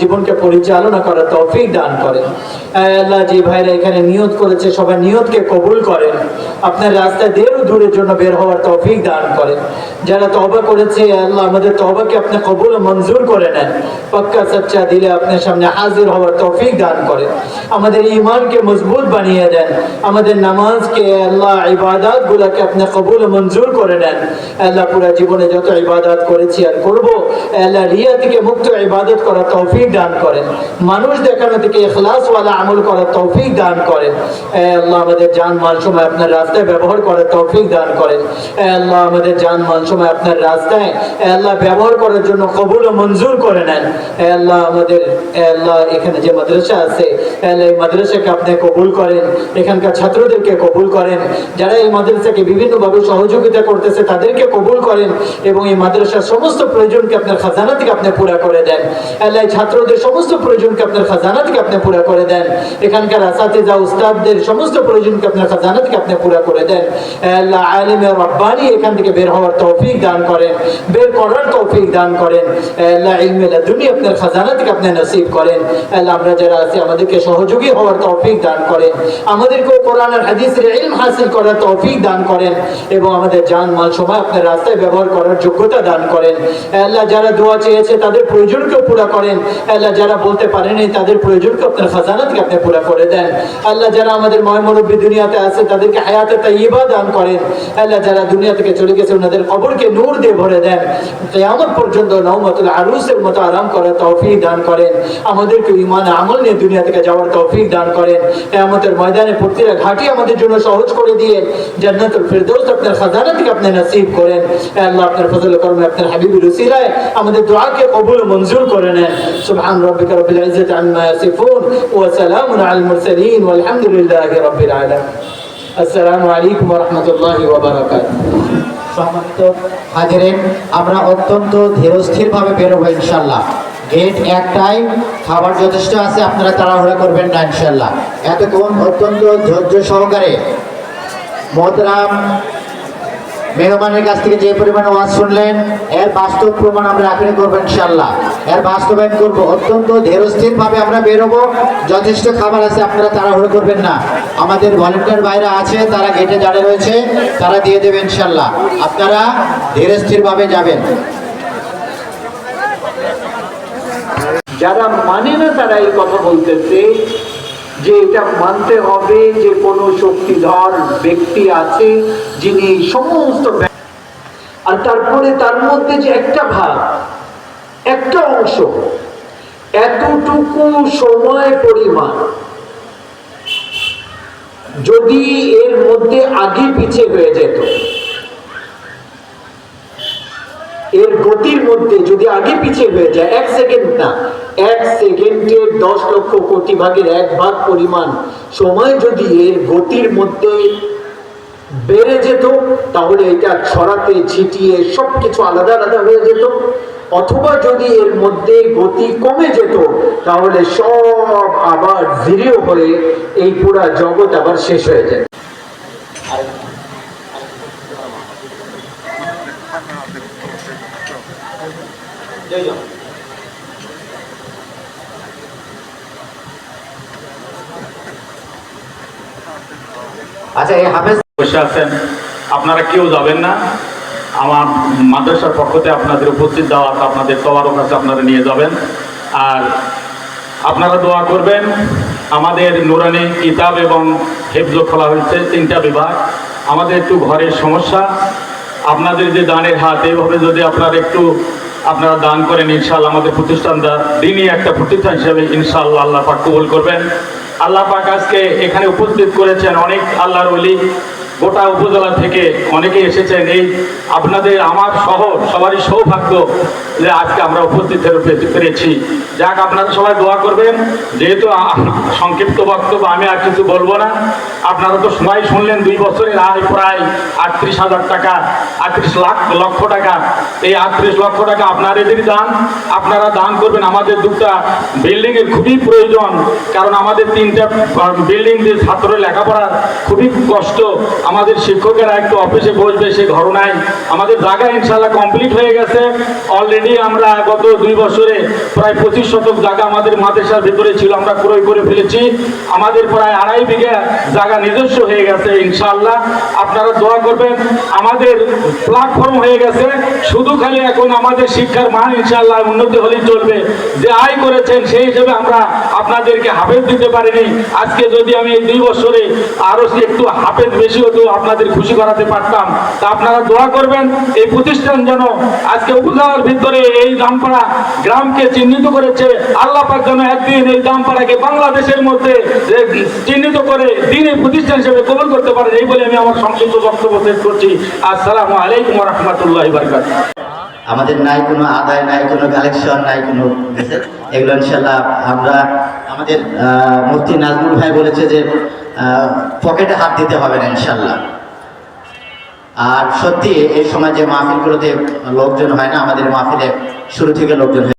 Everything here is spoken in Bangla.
জীবনকে পরিচালনা করার তৌফিক দান করেন। আল্লাহ, যে ভাইরা এখানে নিয়ত করেছে সবাই নিয়তকে কবুল করেন। আপনার রাস্তায় ও দূরের জন্য বের হওয়ার তৌফিক দান করেন। যারা তবা করেছে আল্লাহ, আমাদের তওবাকে আপনি কবুল মঞ্জুর করে নেন। পাক্কা সচ্চা দিলে আপনার সামনে হাজির হওয়ার তৌফিক দান করেন। আমাদের ইমানকে মজবুত বানিয়ে দেন। আমাদের নামাজকে আল্লাহ ইবাদত গুলাকে আপনি কবুল মঞ্জুর করে নেন। আল্লাহ পুরা জীবনে যত ইবাদত করেছি আর করব, আল্লাহ রিয়া থেকে মুক্ত ইবাদত করার তৌফিক দান করেন। মানুষ থেকে ইখলাসওয়ালা আমল করার তৌফিক দান করেন। আল্লাহ আমাদের মাল সময় আপনার রাস্তায় ব্যবহার করার তৌফিক দান করেন। আল্লাহ আমাদের মাল সময় আপনার রাস্তায় আল্লাহ ব্যবহার করার জন্য কবুল ও মঞ্জুর করে নেন। আল্লাহ আমাদের আল্লাহ এখানে যে মাদ্রাসা আছে আল্লাহ এই মাদ্রাসাকে আপনি কবুল করেন। এখানকার ছাত্রদেরকে কবুল করেন। যারা এই মাদ্রাসাকে বিভিন্নভাবে সহযোগিতা করতেছে, তাদেরকে কবুল করেন এবং এই মাদ্রাসার সমস্ত প্রয়োজনকে আপনার খাজানা থেকে আপনি পুরা করে দেন। আল্লাহ ছাত্রদের সমস্ত প্রয়োজনকে আপনার খাজানা থেকে আপনি পুরা করে দেন। এখানকার আসাতিজা উস্তাদদের সমস্ত প্রয়োজনকে আপনার খাজানা থেকে আপনি পুরা করে দেন। আল্লাহ আলিমে রব্বানি এখান থেকে বের হওয়ার তৌফিক দান করেন, বের করার তৌফিক দান করেন। আল্লাহ ইলমে লাদুনি আপনার খাজানা থেকে আপনি নসিব করেন। আল্লাহ আমরা যারা আছি, আমাদেরকে সহযোগী হওয়ার তৌফিক দান করেন। আমাদেরকেও কোরআন আর হাদিসের ইলম হাসিল করার তৌফিক দান করেন এবং আমাদের জান মাল সময় আপনার রাস্তায় ব্যবহার করার যোগ্যতা দান করেন। আল্লাহ যারা দোয়া চেয়েছে, তাদের প্রয়োজনকেও পুরা করেন। আল্লাহ যারা বলতে পারেনি, তাদের প্রয়োজনকে আপনার খাজানা থেকে আপনি পুরা করে দেন। আল্লাহ যারা আমাদের ময়মনব্বী দুনিয়াতে আছে, তাদেরকে হায়াতে তাইবা দান করেন। আল্লাহ যারা দুনিয়া থেকে চলে গেছে, ওনাদের কবরকে নূর দিয়ে ভরে দেন। কেয়ামত পর্যন্ত নৌমতুল আরুসের মতো আরাম করার তৌফিক দান করেন। আমাদেরকে ইমান আমল নিয়ে দুনিয়া থেকে যাওয়ার তৌফিক দান করেন। কেয়ামতের ময়দানে প্রতিটা ঘাটি আমাদের জন্য সহজ করে দিয়ে জান্নাতুল ফিরদৌস আপনার খাজানা থেকে আপনি নসিব করেন। আল্লাহ, আপনার ফজল করমে, আপনার হাবিবুর রসিলায় আমাদের দোয়াকে কবুল মঞ্জুর করে নেন। সুবহান রাব্বিকা রব্বিল ইজ্জাতি আম্মা সালামুন আলাল মুরসালিন, ওয়ালহামদুলিল্লাহি রাব্বিল আলামিন। আসসালামু আলাইকুম ওয়া রাহমাতুল্লাহি ওয়া বারাকাতুহু। সম্মানিত হাজিরেন, আমরা অত্যন্ত ধীরস্থির ভাবে বেরোবো ইনশাল্লাহ গেট একটাই, খাবার যথেষ্ট আছে, আপনারা তাড়াহুড়া করবেন না ইনশাল্লাহ এতক্ষণ অত্যন্ত ধৈর্য সহকারে মোহতরাম মেহমানের কাছ থেকে যে পরিমাণ ওয়াজ শুনলেন, এর বাস্তব প্রমাণ আমরা আখড়ে করব ইনশাল্লাহ এর বাস্তবায়ন করব। অত্যন্ত ধীরস্থির ভাবে আমরা বেরোবো। যথেষ্ট খাবার আছে, আপনারা তাড়াহুড়ো করবেন না। আমাদের ভলেন্টিয়ার ভাইরা আছে, তারা গেটে দাঁড়িয়ে রয়েছে, তারা দিয়ে দেবে ইনশাল্লাহ আপনারা ধীরস্থির ভাবে যাবেন। যারা মানে না তারা এই কথা বলতেছে যে এটা মানতে হবে যে কোনো শক্তিধর ব্যক্তি আছে যিনি সমস্ত আর তারপরে তার মধ্যে যে একটা ভাগ, একটা অংশ, এতটুকু সময় পরিমাণ যদি এর মধ্যে আগে পিছে হয়ে যেত এর গতির মধ্যে যদি আগে পিছিয়ে হয়ে যায়, এক সেকেন্ড না, এক সেকেন্ডের দশ লক্ষ কোটি ভাগের এক ভাগ পরিমাণ সময় যদি এর গতির মধ্যে বেড়ে যেত, তাহলে এটা ছড়াতে, ছিটিয়ে সব কিছু আলাদা আলাদা হয়ে যেত। অথবা যদি এর মধ্যে গতি কমে যেত, তাহলে সব আবার জিরো হয়ে এই পুরা জগৎ আবার শেষ হয়ে যায় আচ্ছা এই হাফেজ বসে আছেন। আপনারা কেউ যাবেন না। আমার মাদ্রাসার পক্ষ থেকে আপনাদের উপস্থিত দেওয়া আপনাদের সবার কাছে আপনারা নিয়ে যাবেন। আর আপনারা দোয়া করবেন আমাদের নুরানি কিতাব এবং হেফজ খোলা হয়েছে তিনটা বিভাগ। আমাদের একটু ঘরের সমস্যা। আপনাদের যে দানের হাত এইভাবে যদি আপনারা একটু আপনারা দান করেন ইনশাল্লাহ আমাদের প্রতিষ্ঠানটা দিনই একটা প্রতিষ্ঠান হিসেবে ইনশাআল্লাহ আল্লাহ পাক কবুল করবেন। আল্লাহ পাক আজকে এখানে উপস্থিত করেছেন অনেক আল্লাহর ওলি। গোটা উপজেলা থেকে অনেকে এসেছেন। এই আপনাদের, আমার সহ, সবারই সৌভাগ্য যে আজকে আমরা উপস্থিত পেরেছি। যাক, আপনারা সবাই দোয়া করবেন। যেহেতু সংক্ষিপ্ত বক্তব্য, আমি আর কিছু বলব না। আপনারা তো সময় শুনলেন, দুই বছরের আয় প্রায় আটত্রিশ হাজার টাকা, আটত্রিশ লাখ, লক্ষ টাকা। এই আটত্রিশ লক্ষ টাকা আপনার আপনাদেরই দান। আপনারা দান করবেন। আমাদের দুটা বিল্ডিং এর খুবই প্রয়োজন। কারণ আমাদের তিনটা বিল্ডিং দিয়ে ছাত্র লেখাপড়ার খুবই কষ্ট। আমাদের শিক্ষকেরা একটু অফিসে বসবে, সে ঘর নাই। আমাদের জায়গা ইনশাল্লাহ কমপ্লিট হয়ে গেছে। অলরেডি আমরা গত দুই বছরে প্রায় পঁচিশ শতক জায়গা আমাদের মাদ্রাসার ভিতরে ছিল, আমরা ক্রয় করে ফেলেছি। আমাদের প্রায় আড়াই বিঘা জায়গা নিজস্ব হয়ে গেছে ইনশাল্লাহ আপনারা দোয়া করবেন, আমাদের প্ল্যাটফর্ম হয়ে গেছে। শুধু খালি এখন আমাদের শিক্ষার মান ইনশাল্লাহ উন্নতি হলেই চলবে। যে আয় করেছেন, সেই হিসেবে আমরা আপনাদেরকে হাফেজ দিতে পারিনি। আজকে যদি আমি এই দুই বছরে আরও একটু হাফেজ বেশি হতো আপনাদের খুশি করাতে পারতাম, তা আপনারা দোয়া করবেন, এই প্রতিষ্ঠান যেন আজকে উপজেলার ভিতরে এই দামপাড়া গ্রামকে চিহ্নিত করেছে। আল্লাহ পাক যেন একদিন এই দামপাড়াকে বাংলাদেশের মধ্যে চিহ্নিত করে দিনে প্রতিষ্ঠান হিসেবে কবল করতে পারে, এই বলে আমি আমার সংক্ষিপ্ত বক্তব্য শেষ করছি। আসসালামু আলাইকুম রহমতুল্লাহ বারকাত আমাদের নাই কোনো আদায়, নাই কোনো কালেকশন, নাই কোনো। এগুলো ইনশাল্লাহ আমরা আমাদের মুফতি নাজমুল ভাই বলেছে যে পকেটে হাত দিতে হবে না, ইনশাল্লাহ। আর সত্যি, এই সমাজে মাহফিলগুলোতে লোকজন হয় না, আমাদের মাহফিলে শুরু থেকে লোকজন